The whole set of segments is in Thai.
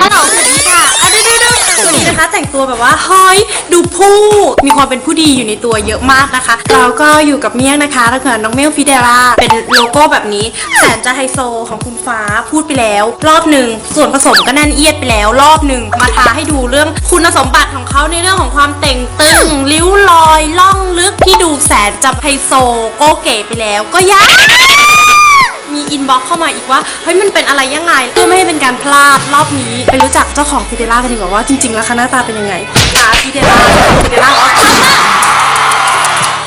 ฮัลโหลสวัสดีค่ะดูดูดูวันนี้นะคะ แต่งตัวแบบว่าเฮ้ยดูผู้มีความเป็นผู้ดีอยู่ในตัวเยอะมากนะคะ เราก็อยู่กับเมี่ยงนะคะแล้วก็น้องเมลฟิเดล่าเป็นโลโก้แบบนี้แสนจะไฮโซของคุณฟ้าพูดไปแล้ว รอบหนึ่งส่วนผสมก็แน่นเอียดไปแล้ว รอบหนึ่งมาทาให้ดูเรื่องคุณสมบัติของเขาในเรื่องของความเต่งตึงริ้วรอยล่องลึกที่ดูแสนจะไฮโซโกเก๋ไปแล้วก็ยัง มีอินบ็อกเข้ามาอีกว่าเฮ้ยมันเป็นอะไรยังไงเพื่อไม่ให้เป็นการพลาดรอบนี้ไปรู้จักเจ้าของฟิเดล่ากันดีกว่าว่าจริงๆแล้วคะหน้าตาเป็นยังไงฟ้าฟิเดล่าฟิเดล่า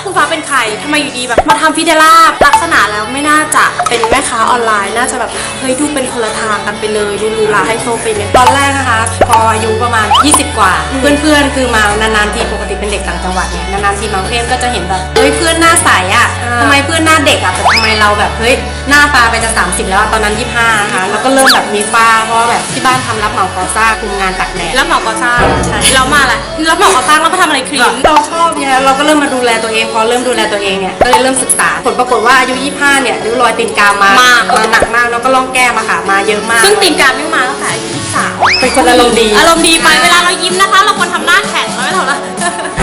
คุณฟ้าเป็นใครทำไมอยู่ดีแบบมาทำฟิเดล่าลักษณะแล้วไม่น่าจะเป็นแม่ค้าออนไลน์ น่าจะแบบเฮ้ยดูเป็นคนละทางกันไปเลยดูหรูหราไฮโซไปเลยตอนแรกนะคะพออายุประมาณ 20 กว่า เพื่อนๆ คือมานานๆทีปกติเป็นเด็กต่างจังหวัดเนี่ยนานๆทีมากรุงเทพก็จะเห็นแบบเฮ้ยเพื่อนหน้าใสอะทำไมเพื่อนหน้าเด็กอะแต่ทำไม เราแบบเฮ้ยหน้าตาไปจะ 30 แล้วอะตอนนั้น25นะคะแล้วก็เริ่มแบบมีฝ้าเพราะว่าแบบที่บ้านทำรับเหมาก่อสร้างคุมงานตักแดด แล้วหมอก่อสร้างใช่ แล้วมาอะไรแล้วหมอก่อสร้างแล้วมาทำอะไรครีม เราชอบไงเราก็เริ่มมาดูแลตัวเองพอเริ่มดูแลตัวเองเนี่ยก็เลยเริ่มศึกษาผลปรากฏว่าอายุ 25 เนี่ยริ้วรอยตีนกามมามากมาหนักมากแล้วก็ร่องแก้มอะค่ะมาเยอะมากซึ่งตีนการไม่มาตั้งแต่อายุที่สามเป็นคนอารมณ์ดีอารมณ์ดีไปเวลาเรายิ้มนะคะ เราควรทำหน้าแข็งแล้วไม่ทำละเออ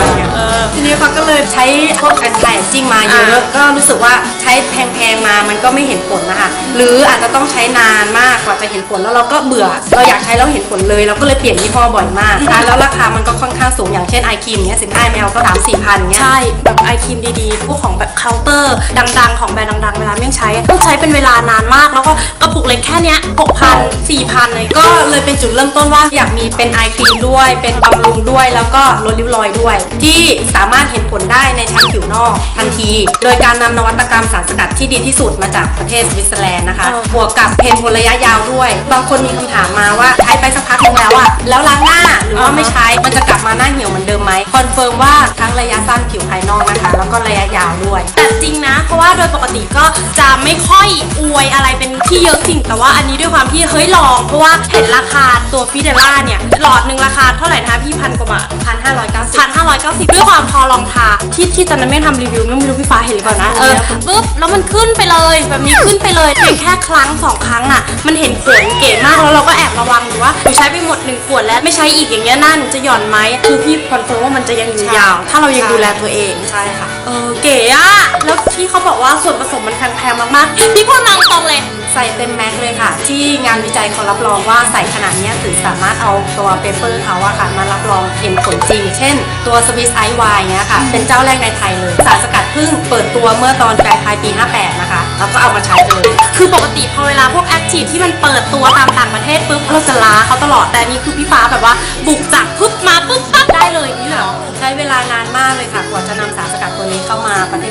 ทีนี้ฟ้าก็เลยใช้พวกแอนตี้จิ้งมาเยอะอ่าก็รู้สึกว่าใช้แพงๆมามันก็ไม่เห็นผลนะคะ หรืออาจจะต้องใช้นานมากกว่าจะเห็นผลแล้วเราก็เบื่อ เราอยากใช้แล้วเห็นผลเลย เราก็เลยเปลี่ยนยี่ห้อบ่อยมากนะคะแล้วราคามันก็ค่อนข้างสูงอย่างเช่นไอคิมเนี้ยสิบห้าแมวก็สามสี่พันเงี้ย ใช่ แบบไอครีมดีๆ พวกของแบบ เคาน์เตอร์ดังๆ ของแบรนด์ดังๆ เวลาเมี่ยงใช้ต้องใช้เป็นเวลานานมาก แล้วก็กระปุกเล็กแค่เนี้ยหกพันสี่พันเลยก็ก็เลยเป็นจุดเริ่มต้นว่าอยากมีเป็นไอครีมด้วย เป็นบำรุงด้วย แล้วก็ลดริ้วรอยด้วย ที่สามารถเห็นผลได้ในชั้นผิวนอกทันที โดยการนำนวัตกรรมสารสกัดที่ดีที่สุดมาจากประเทศสวิตเซอร์แลนด์นะคะเออบวกกับเพนผลระยะยาวด้วย บางคนมีคำถามมาว่าใช้ไปสักพักหนึงแล้วอะแล้วล้างหน้าหรือว่าไม่ใช้มันจะกลับมาหน้าเหี่ยวเหมือนเดิมไหมคอนเฟิร์มว่าทั้งระยะสั้นผิวภายนอกนะคะ แล้วก็ระยะยาวด้วยแต่จริงนะ เพราะว่าโดยปกติก็จะไม่ค่อยอวยอะไรเป็นที่เยอะจริง แต่ว่าอันนี้ด้วยความที่เฮ้ยลอง เพราะว่าเห็นราคาตัวฟิเดล่าเนี่ย หลอดหนึ่งราคาเท่าไหร่นะคะพี่พันกว่าบาท1,590พันห้าร้อยเก้าสิบด้วยความพอลองทาที่ที่ตอนนั้นไม่ทำรีวิวไม่รู้พี่ฟ้าเห็นหรือเปล่านะเออปุ๊บแล้วมันขึ้นไปเลยแบบนี้ขึ้นไปเลยเพียงแค่ครั้งสองครั้งอะ มันเห็นผลเก๋มากแล้วเราก็แอบระวังอยู่ว่าหนูใช้ไปหมดหนึ่งขวดแล้วไม่ใช้อีกอย่างเงี้ยหน้าหนูจะหย่อนไหมคือพี่คอนเฟิร์มว่ามันจะยังอยู่ยาว ถ้าเรายังดูแลตัวเองใช่ค่ะเออเก๋อะแล้วที่เขาบอกว่าส่วนผสมมันแพงๆมากๆพี่พูดมาตรงๆเลย ใส่เต็มแม็กเลยค่ะ ที่งานวิจัยเขารับรองว่าใส่ขนาดเนี้ยถึงสามารถเอาตัวเปเปอร์เขาอะค่ะ มารับรองเห็นผลจริง เช่น ตัวสวิสไอวายเนี้ยค่ะ เป็นเจ้าแรกในไทยเลย สารสกัดเพิ่งเปิดตัวเมื่อตอนปลายปลายปี 58 นะคะ แล้วก็เอามาใช้เลย คือปกติพอเวลาพวกแอคทีฟที่มันเปิดตัวตามต่างประเทศปุ๊บเราจะล้าเขาตลอดแต่นี่คือพี่ฟ้าแบบว่าบุกจากปุ๊บมาปุ๊บปั๊บได้เลยอย่างนี่เหรอใช้เวลานานมากเลยค่ะ เข้ามาประเทศ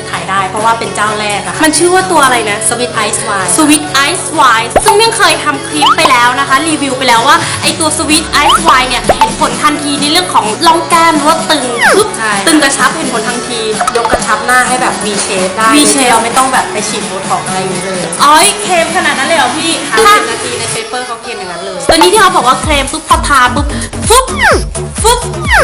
เพราะว่าเป็นเจ้าแรกอะค่ะมันชื่อว่าตัวอะไรนะ สวิตไอซ์ไวน์สวิตไอซ์ไวน์ซึ่งเมี่ยงเคยทำคลิปไปแล้วนะคะ รีวิวไปแล้วว่าไอตัวสวิตไอซ์ไวน์เนี่ยเห็นผลทันทีในเรื่องของร่องแก้มหรือว่าตึงปึ๊บใช่ ตึงกระชับเห็นผลทันที ยกกระชับหน้าให้แบบ V shape ได้ V โดย shape ที่เราไม่ต้องแบบไปฉีดโบท็อกซ์อะไรอย่างนี้เลยอ๋อยเค็มขนาดนั้นเลยเหรอพี่ทำถ้า สิบนาทีในเปเปอร์เขาเขียนอย่างนั้นเลย ตัวนี้ที่เขาบอกว่าเคลมปุ๊บพอทาปุ๊บฟุ๊บฟุ๊บ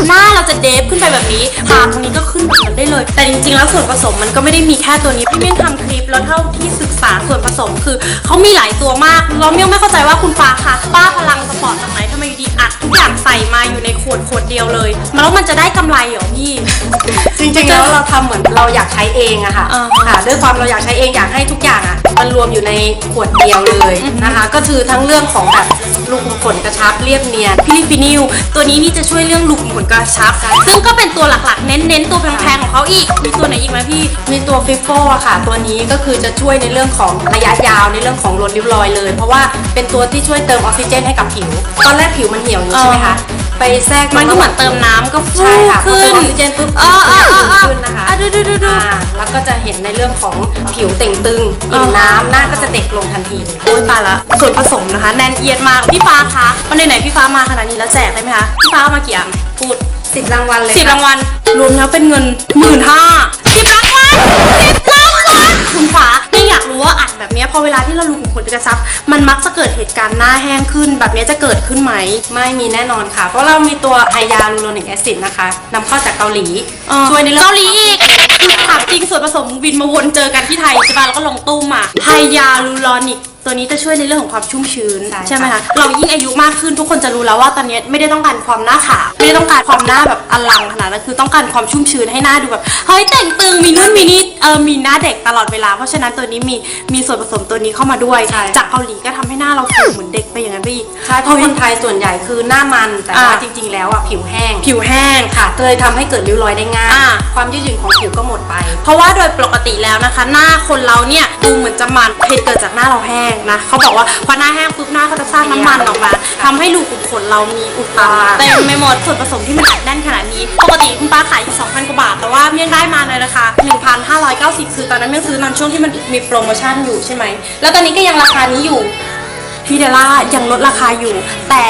หน้าเราจะเดฟขึ้นไปแบบนี้ทาตรงนี้ก็ขึ้นแบบนั้นได้เลย แต่จริงๆแล้วส่วนผสมมันก็ไม่ได้มีแค่ตัวนี้พี่เมี่ยงทำคลิปแล้วเท่าที่ศึกษาส่วนผสมคือเขามีหลายตัวมากแล้วเมี่ยงไม่เข้าใจว่าคุณฟ้าคะป้าพลังสปอร์ตจากไหนทำไมอยู่ดีอัดทุกอย่างใส่มาอยู่ใน วดขวดเดียวเลยแล้วมันจะได้กำไรเหรอพี่ จริงๆแล้วเราทำเหมือนเราอยากใช้เองอะค่ะอ่าค่ะ ด้วยความเราอยากใช้เองอยากให้ทุกอย่างอะมันรวมอยู่ในขวดเดียวเลยนะคะ ก็คือทั้งเรื่องของแบบลูกขุมขนกระชับเรียบเนียนพิลิฟินิลตัวนี้นี่จะช่วยเรื่องลุกขนกระชับซึ่งก็เป็นตัวหลักๆ เน้นๆตัวแพงๆของเขาอีก มีตัวไหนอีกไหมพี่ มีตัวฟิฟโฟอะค่ะ ตัวนี้ก็คือจะช่วยในเรื่องของระยะยาวในเรื่องของลดริ้วรอยเลย เพราะว่าเป็นตัวที่ช่วยเติมออกซิเจนให้กับผิว ตอนแรกผิวมันเหี่ยวอยู่ใช่ไหมคะ ไปแทรกมันก็เหมือนเติมน้ำก็ฟูใช่ค่ะพอขึ้เตินมออกซิเจนปุ๊บเออเออเออเออขึ้นนะคะอะดูดูดูดูอ่าแล้วก็จะเห็นในเรื่องของผิวเต่งตึงอ่าอิ่มน้ำหน้าก็จะเด็กลงทันทีโอ้ยตายละส่วนผสมนะคะแน่นเอียดมากพี่ฟ้าคะวันไหนๆพี่ฟ้ามาขนาดนี้แล้วแจกได้ไหมคะพี่ฟ้าเอามากี่อันพูดสิบรางวัลเลยสิบค่ะรางวัลรวมแล้วเป็นเงินหมื่นห้าสิบรางวัลสิบรางวัลคุณฟ้าไม่อยากรู้ว่าอัดแบบเนี้ยพอเวลาที่เราลุกขนกระชับ มันมักจะเกิดเหตุการณ์หน้าแห้งขึ้น แบบเนี้ยจะเกิดขึ้นไหม ไม่มีแน่นอนค่ะ เพราะเรามีตัวไฮยาลูโรนิกแอซิดนะคะนำเข้าจากเกาหลีเออช่วยในเรื่องเกาหลีอีกคือถามจริงส่วนผสมวินมาวนเจอกันที่ไทยใช่ป่ะแล้วก็ลงตู้มมาไฮยาลูรอนิก ตัวนี้จะช่วยในเรื่องของความชุ่มชื้นใช่ใช่ไหมค่ะคะเรายิ่งอายุมากขึ้นทุกคนจะรู้แล้วว่าตอนนี้ไม่ได้ต้องการความหน้าขาวไม่ได้ต้องการความหน้าแบบอลังขนาดนั้นคือต้องการความชุ่มชื้นให้หน้าดูแบบเฮ้ยแต่งตึงมีนู่นมีนี่เออมีหน้าเด็กตลอดเวลา เพราะฉะนั้นตัวนี้มีมีส่วนผสมตัวนี้เข้ามาด้วย ใช่ จากเกาหลีก็ทำให้หน้าเราฟูเหมือนเด็กไปอย่างนั้นไปอีก ใช่เพราะคนไทยส่วนใหญ่คือหน้ามันแต่ว่าอ่า จริง ๆ แล้วอะผิวแห้งผิวแห้ง ค่ะก็เลยทำให้เกิดริ้วรอยได้ง่าย อ่า ความยืดหยุ่นของผิวก็หมดไป เพราะว่าโดยปกติแล้วนะคะ หน้าคนเราเนี่ยดูเหมือนจะมันเหตุเกิดจากหน้าเราแห้งนะเขาบอกว่าพอหน้าแห้งปุ๊บหน้าก็จะสร้างน้ำมันออกมาทำให้รูขุมขนเรามีอุดตันอ่าเต็มไปหมดส่วนผสมที่มันอัดแน่นขนาดนี้ ปกติคุณป้าขายอยู่2,000กว่าบาท แต่ว่าเมี่ยงได้มาในราคา1,590 คือตอนนั้นเมี่ยงซื้อตอนช่วงที่มันมีโปรโมชั่นอยู่ใช่ไหมแล้วตอนนี้ก็ยังราคานี้อยู่ฟิเดล่ายังลดราคาอยู่แต่